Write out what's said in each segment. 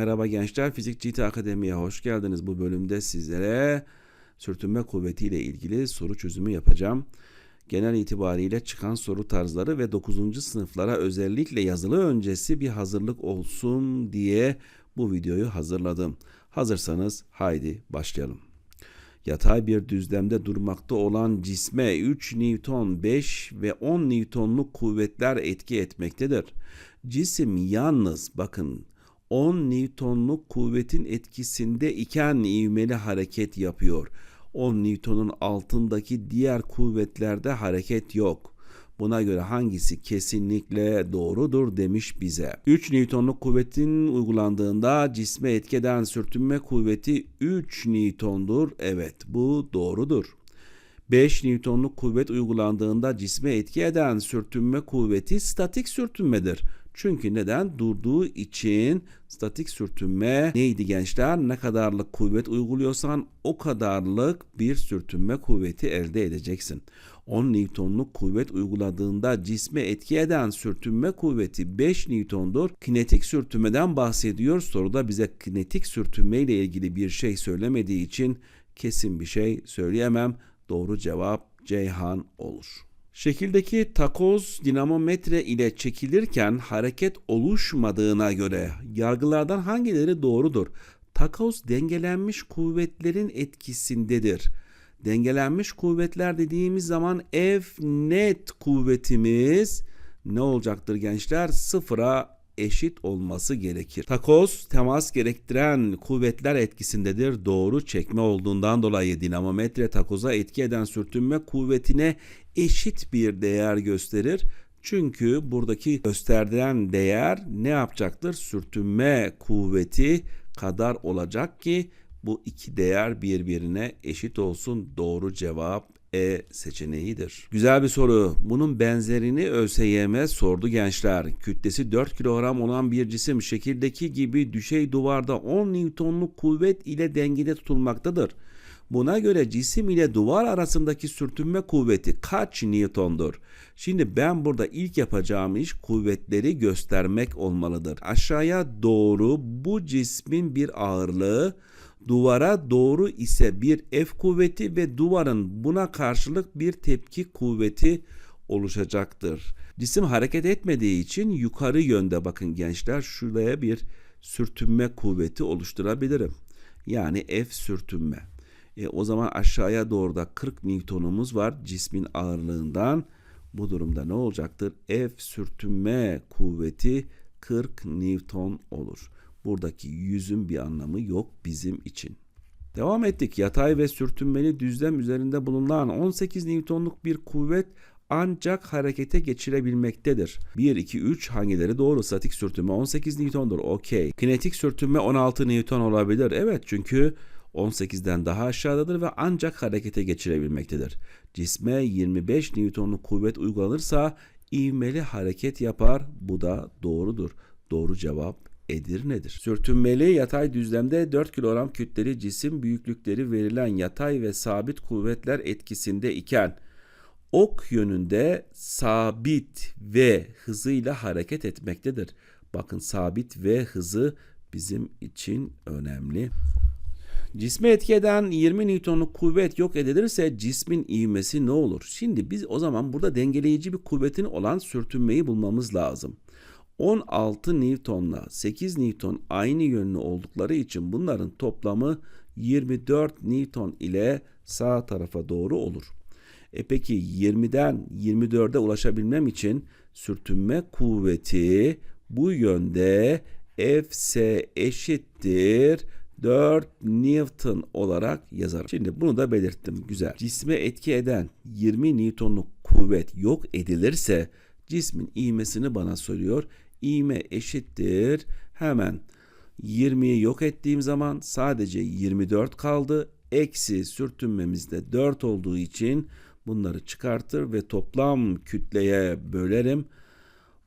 Merhaba gençler, Fizik GT Akademi'ye hoş geldiniz. Bu bölümde sizlere sürtünme kuvveti ile ilgili soru çözümü yapacağım. Genel itibariyle çıkan soru tarzları ve 9. sınıflara özellikle yazılı öncesi bir hazırlık olsun diye bu videoyu hazırladım. Hazırsanız haydi başlayalım. Yatay bir düzlemde durmakta olan cisme 3 Newton, 5 ve 10 Newtonluk kuvvetler etki etmektedir. Cisim yalnız bakın 10 Newtonluk kuvvetin etkisinde iken ivmeli hareket yapıyor. 10 Newton'un altındaki diğer kuvvetlerde hareket yok. Buna göre hangisi kesinlikle doğrudur demiş bize. 3 Newtonluk kuvvetin uygulandığında cisme etki eden sürtünme kuvveti 3 Newton'dur. Evet bu doğrudur. 5 Newtonluk kuvvet uygulandığında cisme etki eden sürtünme kuvveti statik sürtünmedir. Çünkü neden? Durduğu için statik sürtünme neydi gençler? Ne kadarlık kuvvet uyguluyorsan o kadarlık bir sürtünme kuvveti elde edeceksin. 10 Newtonluk kuvvet uyguladığında cisme etki eden sürtünme kuvveti 5 Newton'dur. Kinetik sürtünmeden bahsediyor. Soruda bize kinetik sürtünme ile ilgili bir şey söylemediği için kesin bir şey söyleyemem. Doğru cevap Ceyhan olur. Şekildeki takoz dinamometre ile çekilirken hareket oluşmadığına göre yargılardan hangileri doğrudur? Takoz dengelenmiş kuvvetlerin etkisindedir. Dengelenmiş kuvvetler dediğimiz zaman F net kuvvetimiz ne olacaktır gençler? Sıfıra eşit olması gerekir. Takoz temas gerektiren kuvvetler etkisindedir. Doğru çekme olduğundan dolayı dinamometre takoza etki eden sürtünme kuvvetine eşit bir değer gösterir. Çünkü buradaki gösterilen değer ne yapacaktır? Sürtünme kuvveti kadar olacak ki bu iki değer birbirine eşit olsun. Doğru cevap e seçeneğidir. Güzel bir soru. Bunun benzerini ÖSYM sordu gençler. Kütlesi 4 kilogram olan bir cisim şekildeki gibi düşey duvarda 10 Newtonluk kuvvet ile dengede tutulmaktadır. Buna göre cisim ile duvar arasındaki sürtünme kuvveti kaç Newton'dur? Şimdi ben burada ilk yapacağım iş kuvvetleri göstermek olmalıdır. Aşağıya doğru bu cismin bir ağırlığı duvara doğru ise bir F kuvveti ve duvarın buna karşılık bir tepki kuvveti oluşacaktır. Cisim hareket etmediği için yukarı yönde bakın gençler şuraya bir sürtünme kuvveti oluşturabilirim. Yani F sürtünme. E, o zaman aşağıya doğru da 40 Newton'umuz var cismin ağırlığından. Bu durumda ne olacaktır? F sürtünme kuvveti 40 Newton olur. Buradaki yüzün bir anlamı yok bizim için. Devam ettik. Yatay ve sürtünmeli düzlem üzerinde bulunan 18 Newton'luk bir kuvvet ancak harekete geçirebilmektedir. 1, 2, 3 hangileri doğru? Statik sürtünme 18 Newton'dur. Okey. Kinetik sürtünme 16 Newton olabilir. Evet çünkü 18'den daha aşağıdadır ve ancak harekete geçirebilmektedir. Cisme 25 Newton'luk kuvvet uygulanırsa ivmeli hareket yapar. Bu da doğrudur. Doğru cevap Edirne'dir. Sürtünmeli yatay düzlemde 4 kilogram kütleli cisim büyüklükleri verilen yatay ve sabit kuvvetler etkisinde iken ok yönünde sabit ve hızıyla hareket etmektedir. Bakın sabit ve hızı bizim için önemli. Cisme etki eden 20 Newton'luk kuvvet yok edilirse cismin ivmesi ne olur? Şimdi biz o zaman burada dengeleyici bir kuvvetin olan sürtünmeyi bulmamız lazım. 16 Newton'la 8 Newton aynı yönlü oldukları için bunların toplamı 24 Newton ile sağ tarafa doğru olur. E peki 20'den 24'e ulaşabilmem için sürtünme kuvveti bu yönde Fs eşittir 4 Newton olarak yazarım. Şimdi bunu da belirttim. Güzel. Cisme etki eden 20 Newtonluk kuvvet yok edilirse cismin ivmesini bana soruyor. İğme eşittir. Hemen 20'yi yok ettiğim zaman sadece 24 kaldı. Eksi sürtünmemizde 4 olduğu için bunları çıkartır ve toplam kütleye bölerim.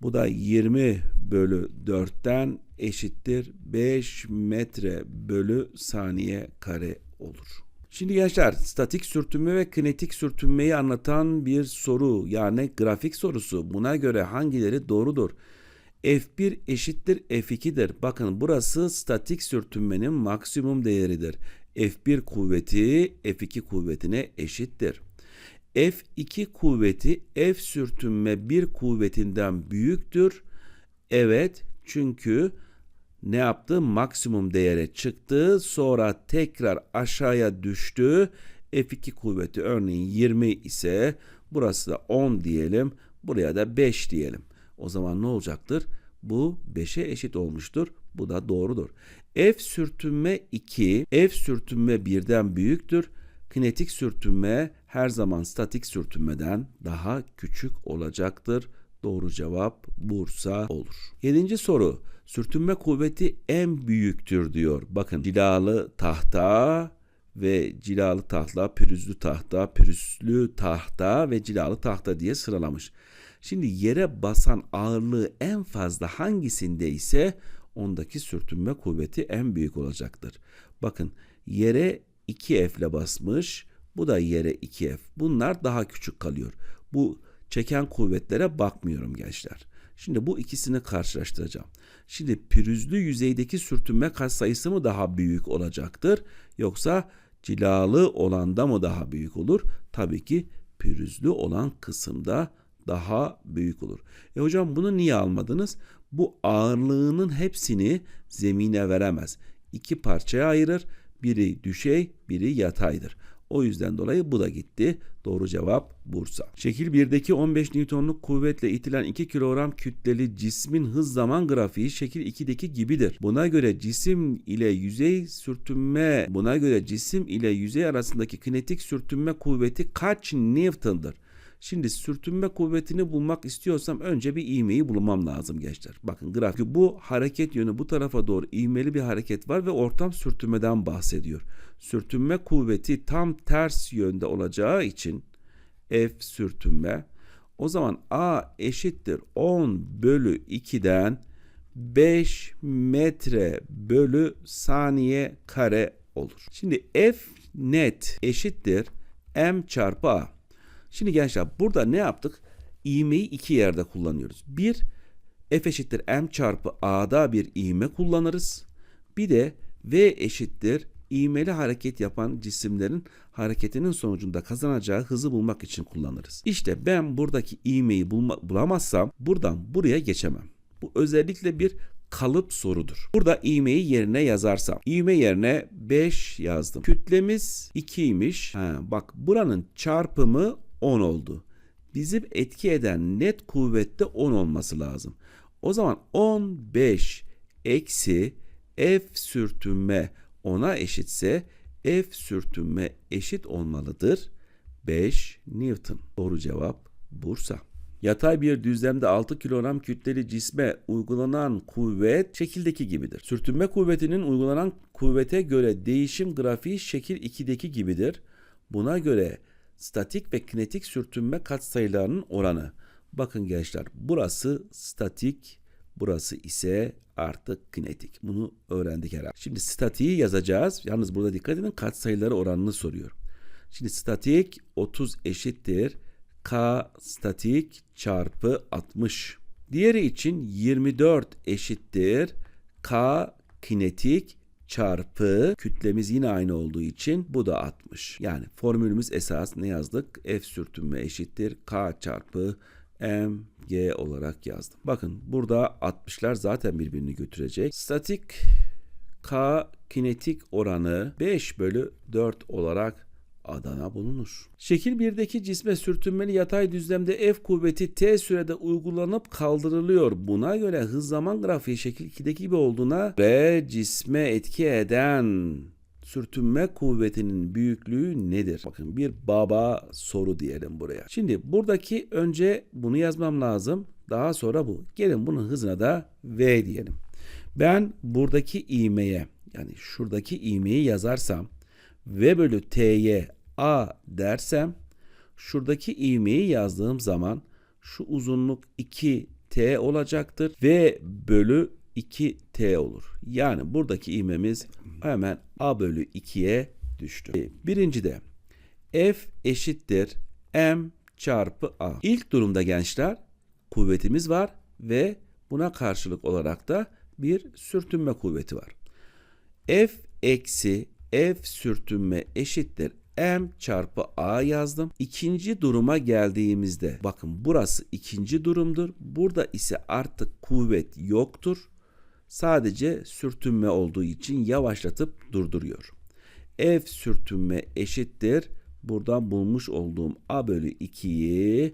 Bu da 20 bölü 4'ten eşittir 5 metre bölü saniye kare olur. Şimdi gençler statik sürtünme ve kinetik sürtünmeyi anlatan bir soru yani grafik sorusu. Buna göre hangileri doğrudur? F1 eşittir F2'dir. Bakın burası statik sürtünmenin maksimum değeridir. F1 kuvveti F2 kuvvetine eşittir. F2 kuvveti F sürtünme 1 kuvvetinden büyüktür. Evet çünkü ne yaptı? Maksimum değere çıktı. Sonra tekrar aşağıya düştü. F2 kuvveti örneğin 20 ise burası da 10 diyelim. Buraya da 5 diyelim. O zaman ne olacaktır? Bu 5'e eşit olmuştur. Bu da doğrudur. F sürtünme 2, F sürtünme 1'den büyüktür. Kinetik sürtünme her zaman statik sürtünmeden daha küçük olacaktır. Doğru cevap Bursa olur. Yedinci soru. Sürtünme kuvveti en büyüktür diyor. Bakın cilalı tahta ve cilalı tahta, pürüzlü tahta, pürüzlü tahta ve cilalı tahta diye sıralamış. Şimdi yere basan ağırlığı en fazla hangisinde ise ondaki sürtünme kuvveti en büyük olacaktır. Bakın yere 2F ile basmış, bu da yere 2F. Bunlar daha küçük kalıyor. Bu çeken kuvvetlere bakmıyorum gençler. Şimdi bu ikisini karşılaştıracağım. Şimdi pürüzlü yüzeydeki sürtünme katsayısı mı daha büyük olacaktır yoksa cilalı olanda mı daha büyük olur? Tabii ki pürüzlü olan kısımda daha büyük olur. E hocam bunu niye almadınız? Bu ağırlığının hepsini zemine veremez. İki parçaya ayırır. Biri düşey, biri yataydır. O yüzden dolayı bu da gitti. Doğru cevap Bursa. Şekil 1'deki 15 Newton'luk kuvvetle itilen 2 kilogram kütleli cismin hız zaman grafiği şekil 2'deki gibidir. Buna göre cisim ile yüzey sürtünme, buna göre cisim ile yüzey arasındaki kinetik sürtünme kuvveti kaç Newton'dır? Şimdi sürtünme kuvvetini bulmak istiyorsam önce bir ivmeyi bulmam lazım gençler. Bakın grafik bu hareket yönü bu tarafa doğru ivmeli bir hareket var ve ortam sürtünmeden bahsediyor. Sürtünme kuvveti tam ters yönde olacağı için F sürtünme o zaman A eşittir 10 bölü 2'den 5 metre bölü saniye kare olur. Şimdi F net eşittir M çarpı A. Şimdi gençler burada ne yaptık? İğmeyi iki yerde kullanıyoruz. Bir, F eşittir M çarpı A'da bir iğme kullanırız. Bir de V eşittir iğmeli hareket yapan cisimlerin hareketinin sonucunda kazanacağı hızı bulmak için kullanırız. İşte ben buradaki iğmeyi bulma, bulamazsam buradan buraya geçemem. Bu özellikle bir kalıp sorudur. Burada iğmeyi yerine yazarsam. İğme yerine 5 yazdım. Kütlemiz 2'ymiş. Ha, bak buranın çarpımı 10 oldu. Bizim etki eden net kuvvette 10 olması lazım. O zaman 15 eksi F sürtünme 10'a eşitse F sürtünme eşit olmalıdır. 5 Newton. Doğru cevap Bursa. Yatay bir düzlemde 6 kilogram kütleli cisme uygulanan kuvvet şekildeki gibidir. Sürtünme kuvvetinin uygulanan kuvvete göre değişim grafiği şekil 2'deki gibidir. Buna göre statik ve kinetik sürtünme katsayılarının oranı. Bakın gençler burası statik, burası ise artık kinetik. Bunu öğrendik herhalde. Şimdi statiği yazacağız. Yalnız burada dikkat edin katsayıları oranını soruyor. Şimdi statik 30 eşittir. K statik çarpı 60. Diğeri için 24 eşittir. K kinetik çarpı kütlemiz yine aynı olduğu için bu da 60. Yani formülümüz esas ne yazdık? F sürtünme eşittir K çarpı mg olarak yazdım. Bakın burada 60'lar zaten birbirini götürecek. Statik K kinetik oranı 5 bölü 4 olarak Adana bulunur. Şekil 1'deki cisme sürtünmeli yatay düzlemde F kuvveti T sürede uygulanıp kaldırılıyor. Buna göre hız zaman grafiği şekil 2'deki gibi olduğuna ve cisme etki eden sürtünme kuvvetinin büyüklüğü nedir? Bakın bir baba soru diyelim buraya. Şimdi buradaki önce bunu yazmam lazım. Daha sonra bu. Gelin bunun hızına da V diyelim. Ben buradaki iğmeye yani şuradaki iğmeyi yazarsam V bölü T'ye A dersem şuradaki ivmeyi yazdığım zaman şu uzunluk 2T olacaktır. V bölü 2T olur. Yani buradaki ivmemiz hemen A bölü 2'ye düştü. Birinci de F eşittir M çarpı A. İlk durumda gençler kuvvetimiz var ve Buna karşılık olarak da bir sürtünme kuvveti var. F eksi F sürtünme eşittir M çarpı A yazdım. İkinci duruma geldiğimizde bakın burası ikinci durumdur. Burada ise artık kuvvet yoktur. Sadece sürtünme olduğu için yavaşlatıp durduruyor. F sürtünme eşittir. Buradan bulmuş olduğum A bölü 2'yi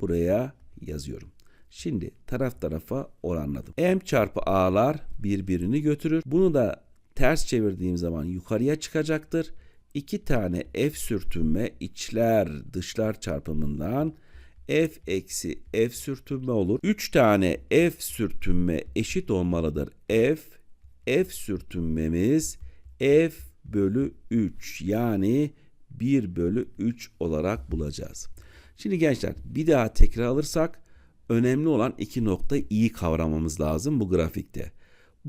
buraya yazıyorum. Şimdi taraf tarafa oranladım. M çarpı A'lar birbirini götürür. Bunu da ters çevirdiğim zaman yukarıya çıkacaktır. İki tane F sürtünme içler dışlar çarpımından F eksi F sürtünme olur. 3 tane F sürtünme eşit olmalıdır. F, F sürtünmemiz F bölü 3 yani 1 bölü 3 olarak bulacağız. Şimdi gençler bir daha tekrar alırsak önemli olan iki noktayı iyi kavramamız lazım bu grafikte.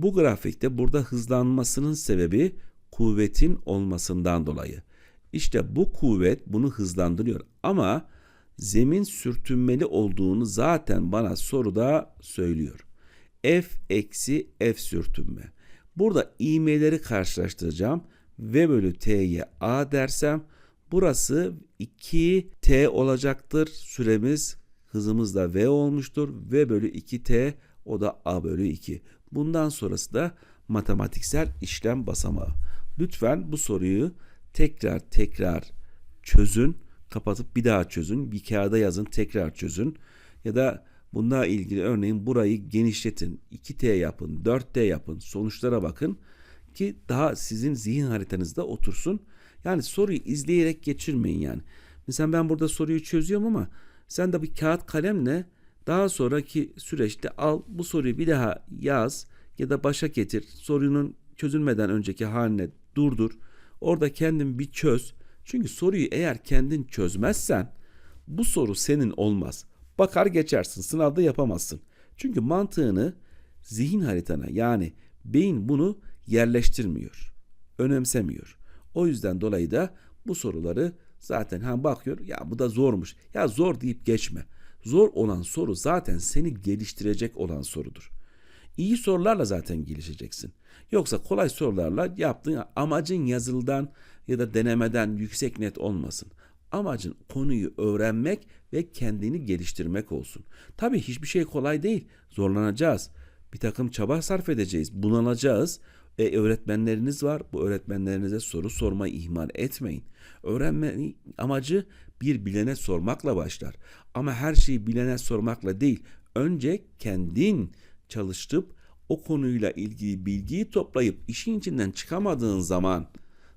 Bu grafikte burada hızlanmasının sebebi kuvvetin olmasından dolayı. İşte bu kuvvet bunu hızlandırıyor ama zemin sürtünmeli olduğunu zaten bana soruda söylüyor. F eksi F sürtünme. Burada ivmeleri karşılaştıracağım. V bölü T'ye A dersem burası 2T olacaktır. Süremiz hızımız da V olmuştur. V bölü 2T o da A bölü 2. Bundan sonrası da matematiksel işlem basamağı. Lütfen bu soruyu tekrar tekrar çözün. Kapatıp bir daha çözün. Bir kağıda yazın tekrar çözün. Ya da bununla ilgili örneğin burayı genişletin. 2T yapın, 4T yapın. Sonuçlara bakın ki daha sizin zihin haritanızda otursun. Yani soruyu izleyerek geçirmeyin yani. Mesela ben burada soruyu çözüyorum ama sen de bir kağıt kalemle daha sonraki süreçte al bu soruyu bir daha yaz ya da başa getir. Sorunun çözülmeden önceki haline durdur. Orada kendin bir çöz. Çünkü soruyu eğer kendin çözmezsen bu soru senin olmaz. Bakar geçersin sınavda yapamazsın. Çünkü mantığını zihin haritana yani beyin bunu yerleştirmiyor. Önemsemiyor. O yüzden dolayı da bu soruları zaten ha bakıyor ya bu da zormuş. Ya zor deyip geçme. Zor olan soru zaten seni geliştirecek olan sorudur. İyi sorularla zaten gelişeceksin. Yoksa kolay sorularla yaptığın amacın yazılıdan ya da denemeden yüksek net olmasın. Amacın konuyu öğrenmek ve kendini geliştirmek olsun. Tabii hiçbir şey kolay değil. Zorlanacağız. Bir takım çaba sarf edeceğiz. Bunalacağız. E, öğretmenleriniz var. Bu öğretmenlerinize soru sormayı ihmal etmeyin. Öğrenme amacı bir bilene sormakla başlar. Ama her şeyi bilene sormakla değil. Önce kendin çalıştıp o konuyla ilgili bilgiyi toplayıp işin içinden çıkamadığın zaman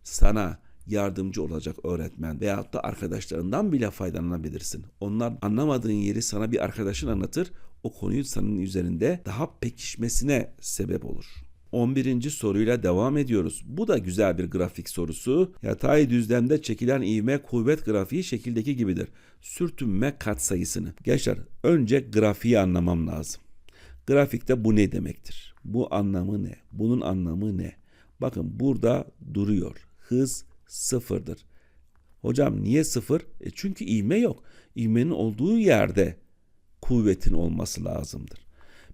sana yardımcı olacak öğretmen veyahut da arkadaşlarından bile faydalanabilirsin. Onlar anlamadığın yeri sana bir arkadaşın anlatır. O konuyu senin üzerinde daha pekişmesine sebep olur. 11. soruyla devam ediyoruz. Bu da güzel bir grafik sorusu. Yatay düzlemde çekilen ivme kuvvet grafiği şekildeki gibidir. Sürtünme katsayısını. Gençler önce grafiği anlamam lazım. Grafikte bu ne demektir? Bu anlamı ne? Bunun anlamı ne? Bakın burada duruyor. Hız sıfırdır. Hocam niye sıfır? E çünkü ivme yok. İvmenin olduğu yerde kuvvetin olması lazımdır.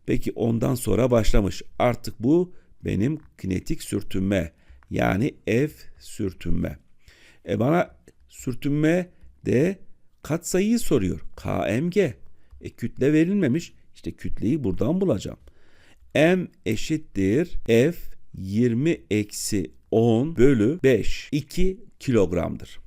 Peki ondan sonra başlamış. Artık bu benim kinetik sürtünme yani F sürtünme. E bana sürtünme de katsayıyı soruyor. KMG. E kütle verilmemiş. İşte kütleyi buradan bulacağım. M eşittir F 20 eksi 10 bölü 5. 2 kilogramdır.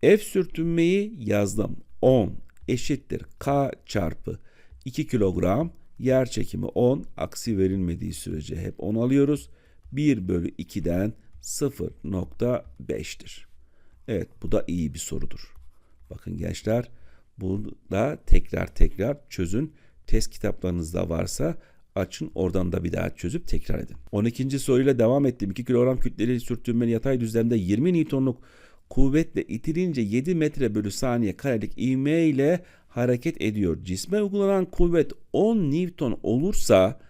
F sürtünmeyi yazdım. 10 eşittir K çarpı 2 kilogram. Yer çekimi 10. Aksi verilmediği sürece hep 10 alıyoruz. 1 bölü 2'den 0.5'tir. Evet bu da iyi bir sorudur. Bakın gençler bunu da tekrar tekrar çözün. Test kitaplarınızda varsa açın oradan da bir daha çözüp tekrar edin. 12. soruyla devam ettim. 2 kilogram kütleli sürtünmeli yatay düzlemde 20 Newton'luk kuvvetle itilince 7 metre bölü saniye karelik ivme ile hareket ediyor. Cisme uygulanan kuvvet 10 Newton olursa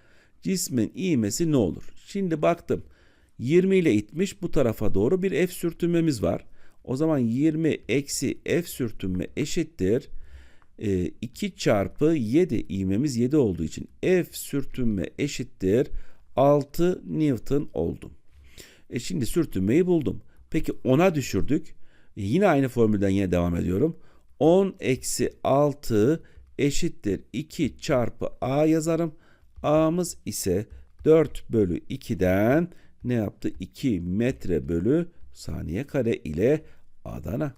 cismin ivmesi ne olur? Şimdi baktım 20 ile itmiş bu tarafa doğru bir F sürtünmemiz var. O zaman 20 eksi F sürtünme eşittir. e, 2 çarpı 7 ivmemiz 7 olduğu için F sürtünme eşittir 6 Newton oldu. E şimdi sürtünmeyi buldum. Peki 10'a düşürdük. E yine aynı formülden yine devam ediyorum. 10 eksi 6 eşittir 2 çarpı A yazarım. A'mız ise 4 bölü 2'den ne yaptı? 2 metre bölü saniye kare ile Adana.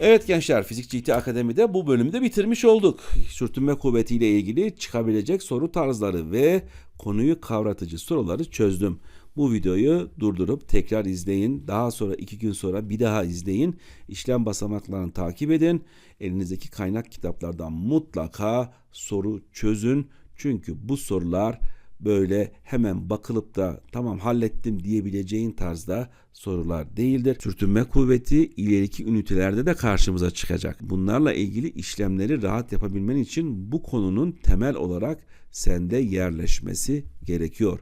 Evet gençler Fizik GT Akademi'de bu bölümü de bitirmiş olduk. Sürtünme kuvvetiyle ilgili çıkabilecek soru tarzları ve konuyu kavratıcı soruları çözdüm. Bu videoyu durdurup tekrar izleyin. Daha sonra iki gün sonra bir daha izleyin. İşlem basamaklarını takip edin. Elinizdeki kaynak kitaplardan mutlaka soru çözün. Çünkü bu sorular böyle hemen bakılıp da tamam hallettim diyebileceğin tarzda sorular değildir. Sürtünme kuvveti ileriki ünitelerde de karşımıza çıkacak. Bunlarla ilgili işlemleri rahat yapabilmen için bu konunun temel olarak sende yerleşmesi gerekiyor.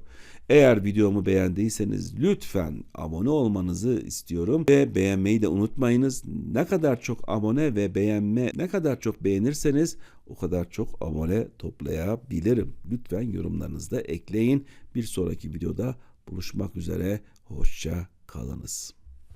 Eğer videomu beğendiyseniz lütfen abone olmanızı istiyorum ve beğenmeyi de unutmayınız. Ne kadar çok abone ve beğenme, ne kadar çok beğenirseniz o kadar çok abone toplayabilirim. Lütfen yorumlarınızı da ekleyin. Bir sonraki videoda buluşmak üzere. Hoşça kalınız.